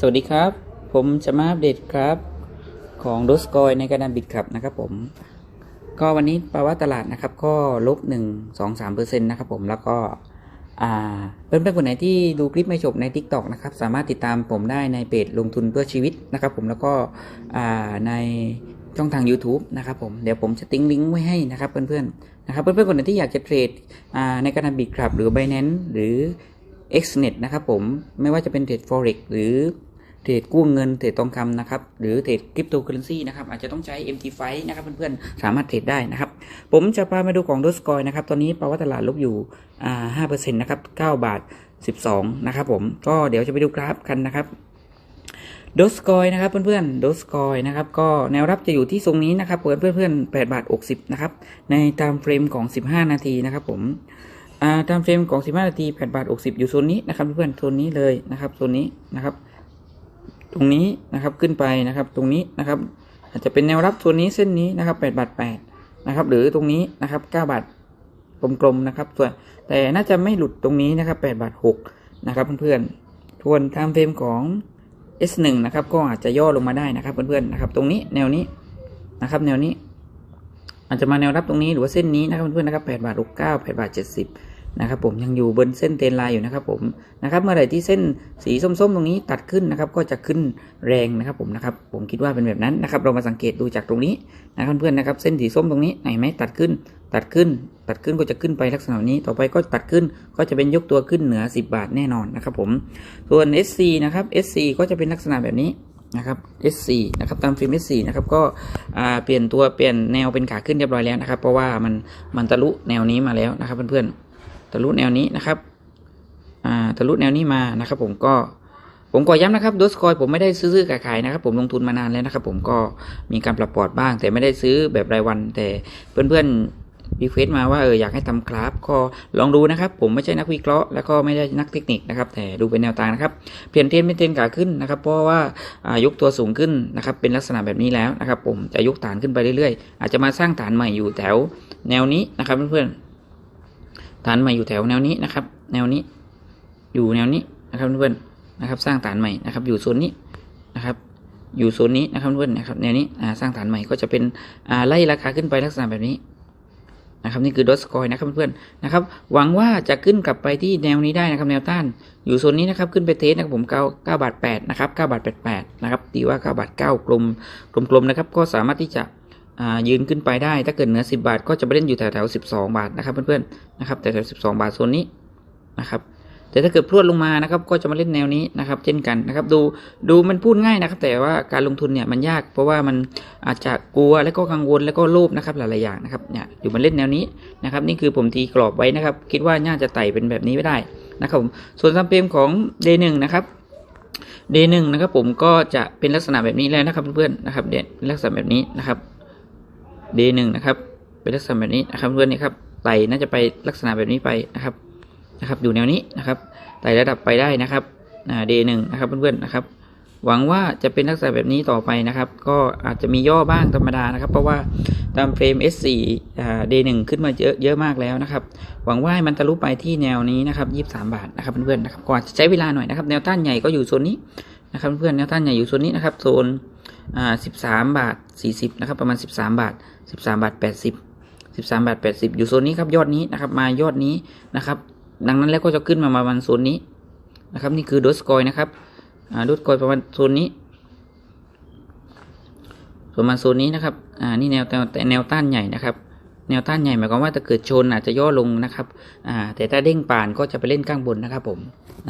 สวัสดีครับ ผมจะมาอัปเดตครับ ของดสกอยในการนบิดขับนะครับผม ก็วันนี้ภาวะตลาดนะครับ ก็ลบหนึ่งสองสามเปอร์เซ็นต์นะครับผมแล้วก็อ่าเพื่อนๆคนไหนที่ดูคลิปไม่จบใน Tik t o อกนะครับ สามารถติดตามผมได้ในเพจลงทุนเพื่อชีวิตนะครับ ผมแล้วก็อ่าในช่องทาง YouTube นะครับผมเดี๋ยวผมจะติ้งลิงก์ไว้ให้นะครับเพื่อนๆนะครับเพื่อนๆคนไหนที่อยากจะเทรดอ่าในการนบิดขับหรือ Binance หรือ Xnet นะครับผมไม่ว่าจะเป็นเทรด Forex หรือ เทรดกู้เงินเทรดทองคำนะครับหรือเทรดคริปโตเคอเรนซีนะครับอาจจะต้องใช้ MT5 นะครับเพื่อนๆสามารถเทรดได้นะครับผมจะพามาดูของดสกอยนะครับตอนนี้ภาวะตลาดลบอยู่ห้าเปอ่า5%นต์นะครับ9บาท12นะครับผมก็เดี๋ยวจะไปดูกราฟกันนะครับดสกอยนะครับเพื่อนๆดสกอยนะครับก็แนวรับจะอยู่ที่ทรงนี้นะครับเพื่อนเพื่อนๆ8บาท60นะครับในตามเฟรมของ15นาทีนะครับผมตามเฟรมของ15นาที8บาท60อยู่โซนนี้นะครับเพื่อนๆโซนนี้เลยนะครับโซนนี้นะครับ ตรงนี้นะครับขึ้นไปนะครับ ตรงนี้นะครับ อาจจะเป็นแนวรับโซนนี้เส้นนี้นะครับ8บาท8นะครับ หรือตรงนี้นะครับ9บาทกลมๆนะครับ ส่วนแต่น่าจะไม่หลุดตรงนี้นะครับ8บาท6นะครับเพื่อนๆทวนตามเฟรมของ S1 นะครับ ก็อาจจะย่อลงมาได้นะครับเพื่อนๆนะครับ ตรงนี้แนวนี้นะครับ แนวนี้ อาจจะมาแนวรับตรงนี้หรือว่าเส้นนี้นะครับเพื่อนๆนะครับ8บาท69 8บาท70 นะครับผมยังอยู่บนเส้นเทรนไลน์อยู่นะครับผมนะครับเมื่อไหร่ที่เส้นสีส้มๆ ตรงนี้ตัดขึ้นนะครับก็จะขึ้นแรงนะครับผมนะครับผมคิดว่าเป็นแบบนั้นนะครับ เรามาสังเกตดูจากตรงนี้นะเพื่อนๆนะครับเส้นสีส้มตรงนี้ไหนไหมตัดขึ้น ตัดขึ้น ตัดขึ้นก็จะขึ้นไปลักษณะนี้ ต่อไปก็ตัดขึ้นก็จะเป็นยกตัวขึ้นเหนือ 10 บาทแน่นอนนะครับผมส่วน SC นะครับ SC ก็จะเป็นลักษณะแบบนี้นะครับ S4 นะครับตามฟิล์ม S4 นะครับก็เปลี่ยนตัวเปลี่ยนแนวเป็นขาขึ้นเรียบร้อยแล้วนะครับ เพราะว่ามันมันทะลุแนวนี้มาแล้วนะครับเพื่อนๆ ทะลุแนวนี้นะครับอ่าทะลุแนวนี้มานะครับผมก็ผมก็ย้ำนะครับดอสคอยผมไม่ได้ซื้อๆขายๆนะครับ ผมลงทุนมานานแล้วนะครับ ผมก็มีการปรับพอร์ตบ้าง แต่ไม่ได้ซื้อแบบรายวัน แต่เพื่อนๆรีเควสมาว่าเอออยากให้ทำกราฟก็ลองดูนะครับ ผมไม่ใช่นักวิเคราะห์แล้วก็ไม่ได้นักเทคนิคนะครับ แต่ดูเป็นแนวทางนะครับ เปลี่ยนเทรนเป็นเทรนขาขึ้นนะครับ เพราะว่าอ่ายกตัวสูงขึ้นนะครับ เป็นลักษณะแบบนี้แล้วนะครับ ผมจะยกฐานขึ้นไปเรื่อยๆ อาจจะมาสร้างฐานใหม่อยู่แถวแนวนี้นะครับเพื่อนๆ ฐานใหม่อยู่แถวแนวนี้นะครับ แนวนี้ อยู่แนวนี้นะครับเพื่อนนะครับ สร้างฐานใหม่นะครับ อยู่โซนนี้นะครับ อยู่โซนนี้นะครับเพื่อนนะครับ แนวนี้สร้างฐานใหม่ก็จะเป็นไล่ราคาขึ้นไปลักษณะแบบนี้นะครับนี่คือดอสคอยนะครับเพื่อนๆนะครับ หวังว่าจะขึ้นกลับไปที่แนวนี้ได้นะครับแนวต้าน อยู่โซนนี้นะครับขึ้นไปเทสนะครับผมเก้าเก้าบาทแปดนะครับเก้าบาทแปดแปดนะครับตีว่าเก้าบาทเก้ากลมกลมๆนะครับ ก็สามารถที่จะ ยืนขึ้นไปได้ ถ้าเกิดเหนือสิบาท ก็จะไปเล่นอยู่แถวแถวสิบสองบาทนะครับเพื่อนๆนะครับแถวแถวสิบสองบาทโซนนี้นะครับแต่ถ้าเกิดพรวดลงมานะครับก็จะมาเล่นแนวนี้นะครับเช่นกันนะครับดูดูมันพูดง่ายนะครับ แต่ว่าการลงทุนเนี่ยมันยาก เพราะว่ามันอาจจะกลัวแล้วก็กังวลแล้วก็โลภนะครับหลายๆอย่างนะครับเนี่ยอยู่มันเล่นแนวนี้นะครับนี่คือผมตีกรอบไว้นะครับ คิดว่าน่าจะไต่เป็นแบบนี้ไม่ได้นะครับผมส่วนซัมเปมของ D1 นะครับ D1 นะครับผมก็จะเป็นลักษณะแบบนี้แล้วนะครับเพื่อนๆนะครับเด่นเป็นลักษณะแบบนี้นะครับ D1 นะครับ เป็นลักษณะแบบนี้นะครับเพื่อนนี่ครับไต่น่าจะไปลักษณะแบบนี้ไปนะครับนะครับอยู่แนวนี้นะครับไต่ระดับไปได้นะครับอ่า D1 นะครับเพื่อนๆนะครับ หวังว่าจะเป็นลักษณะแบบนี้ต่อไปนะครับ ก็อาจจะมีย่อบ้างธรรมดานะครับ เพราะว่าตามเฟรม S4 อ่า D1 ขึ้นมาเยอะเยอะมากแล้วนะครับ หวังว่ามันทะลุไปที่แนวนี้นะครับ 23 บาทนะครับเพื่อนๆนะครับก็อาจจะใช้เวลาหน่อยนะครับ แนวต้านใหญ่ก็อยู่โซนนี้ นะครับเพื่อนแนวต้านใหญ่อยู่โซนนี้นะครับโซนอ่า13บาท40นะครับประมาณ13บาท13บาท80 13บาท80อยู่โซนนี้ครับยอดนี้นะครับมายอดนี้นะครับดังนั้นแล้วก็จะขึ้นมาประมาณโซนนี้นะครับนี่คือโดสกอยนะครับอ่าโดสกอยประมาณโซนนี้ประมาณโซนนี้นะครับอ่านี่แนวแนวแนวต้านใหญ่นะครับ แนวต้านใหญ่หมายความว่าถ้าเกิดชนอาจจะย่อลงนะครับอ่าแต่ถ้าเด้งป่านก็จะไปเล่นข้างบนนะครับผม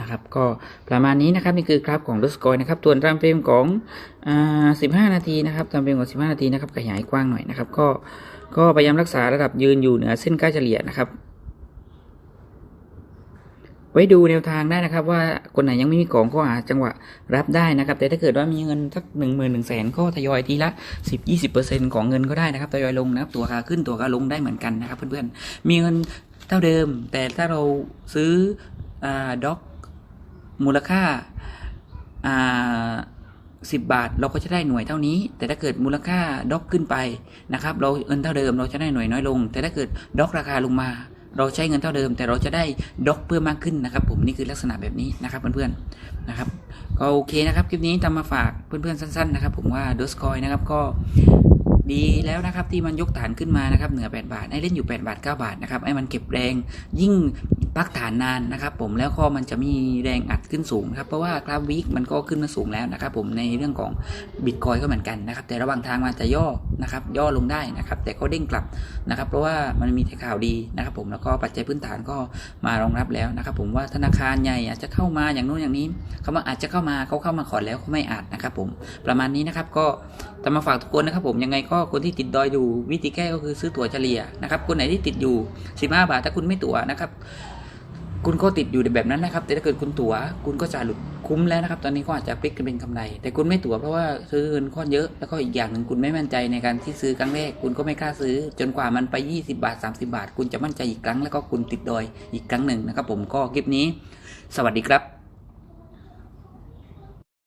นะครับก็ประมาณนี้นะครับนี่คือกราฟของดัสกอยนะครับตัวนตามเฟรมของอ่า15 นาทีนะครับตามเฟรมของ15 นาทีนะครับขยายกว้างหน่อยนะครับก็ก็พยายามรักษาระดับยืนอยู่เหนือเส้นค่าเฉลี่ยนะครับ ไว้ดูแนวทางได้นะครับ ว่าคนไหนยังไม่มีของก็หาจังหวะรับได้นะครับ แต่ถ้าเกิดว่ามีเงินสักหนึ่งหมื่นหนึ่งแสนก็ทยอยทีละสิบยี่สิบเปอร์เซ็นของเงินก็ได้นะครับทยอยลงนะครับ ตัวขาขึ้นตัวขาลงได้เหมือนกันนะครับเพื่อนๆมีเงินเท่าเดิม แต่ถ้าเราซื้ออ่าด็อกมูลค่าอ่าสิบบาทเราก็จะได้หน่วยเท่านี้ แต่ถ้าเกิดมูลค่าด็อกขึ้นไปนะครับ เราเงินเท่าเดิมเราจะได้หน่วยน้อยลง แต่ถ้าเกิดด็อกราคาลงมา เราใช้เงินเท่าเดิม แต่เราจะได้ด็อกเพิ่มมากขึ้นนะครับ ผมนี่คือลักษณะแบบนี้นะครับเพื่อนๆนะครับก็โอเคนะครับคลิปนี้ทำมาฝากเพื่อนๆสั้น ๆ นะครับ ผมว่าดอสคอยนะครับก็ดีแล้วนะครับที่มันยกฐานขึ้นมานะครับเหนือ 8 บาท ให้เล่นอยู่ 8 บาท 9 บาทนะครับให้มันเก็บแรงยิ่งพักฐานนานนะครับ ผมแล้วก็มันจะมีแรงอัดขึ้นสูงครับเพราะว่ากราฟวีคมันก็ขึ้นมาสูงแล้วนะครับ ผมในเรื่องของบิตคอยก็เหมือนกันนะครับ แต่ระหว่างทางมันจะย่อ นะครับย่อลงได้นะครับแต่ก็เด้งกลับนะครับเพราะว่ามันมีแต่ข่าวดีนะครับผมแล้วก็ปัจจัยพื้นฐานก็มารองรับแล้วนะครับผมว่าธนาคารใหญ่อาจจะเข้ามาอย่างโน้นอย่างนี้เขาว่าอาจจะเข้ามาเขาเข้ามาขอแล้วเขาไม่อาจนะครับผมประมาณนี้นะครับก็จะมาฝากทุกคนนะครับผมยังไงก็คนที่ติดดอยอยู่วิธีแก้ก็คือซื้อตั๋วเฉลี่ยนะครับคนไหนที่ติดอยู่ 15 บาทถ้าคุณไม่ตั๋วนะครับ คุณก็ติดอยู่ในแบบนั้นนะครับ แต่ถ้าเกิดคุณตั๋วคุณก็จะหลุดคุ้มแล้วนะครับ ตอนนี้ก็อาจจะพลิกเป็นกำไร แต่คุณไม่ตั๋วเพราะว่าซื้อเงินก้อนเยอะ แล้วก็อีกอย่างหนึ่งคุณไม่มั่นใจในการที่ซื้อครั้งแรก คุณก็ไม่กล้าซื้อ จนกว่ามันไป 20 บาท 30 บาท คุณจะมั่นใจอีกครั้ง แล้วก็คุณติดดอยอีกครั้งหนึ่งนะครับ ผมก็คลิปนี้ สวัสดีครับ